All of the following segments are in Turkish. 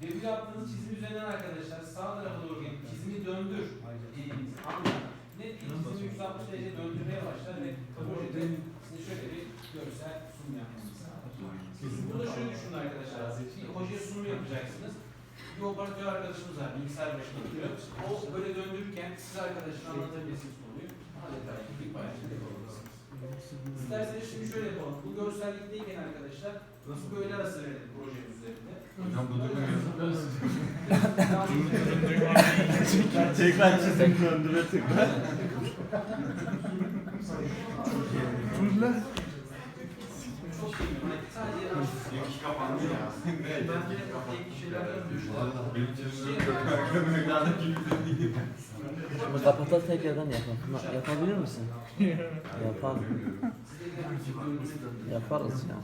Ve bu yaptığınız çizim üzerinden arkadaşlar sağ tarafa doğru gelip çizimi döndür dediğimiz anda net bir çizimi 160 derece döndürmeye başlar ve projede size şöyle bir görsel sunum yapmanızı sağlar. Burada şöyle düşünün arkadaşlar. Bir hocaya sunum yapacaksınız. Bir operatör arkadaşımız var, bilgisayar başında oturuyor. O böyle döndürürken siz arkadaşına anlatabilirsiniz konuyu. Adeta bir yapabilirsiniz. İsterseniz şimdi şöyle yapalım. Bu görsellikteyken arkadaşlar nasıl böyle arası verelim projenin üzerinde. Hocam bu duymuyor. Tekrar çizim döndüre tıkla. Çok iyi. Sadece Yok kapandı ya. ben de tek şeylerden düşünüyorum. Benim çizimim ekranı gibi değil. Bunu kapatalım tekrardan yapalım. Yapabilir misin? Yapalım. Yaparız ya.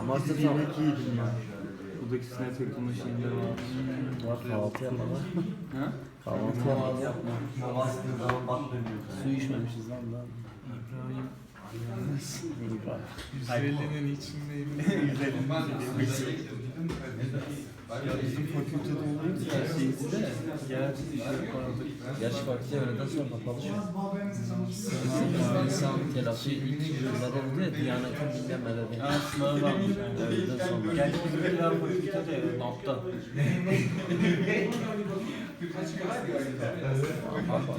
Ama sırf ama Buradaki sinek takılma şeyleri var. var kahvaltı yapmadan. Ha? Kahvaltı yapmadan. Zaman bat dönüyor. Su içmemişiz lan daha. İbrahim. İbrahim. 150'nin içindeyim. 150'nin Ben Ya bizim fakültede şeyimiz de genel iş yapardık. Gerçi fakülte öğleden sonra kapalı şu an. İnsan telaşı ilk yıllarda oldu ya Diyanet'in dinlemeleri. Ha sınavı varmış yani. Öğleden sonra. Gerçi bizimkiler fakültede nokta. Kaç kadar? Bak, bak.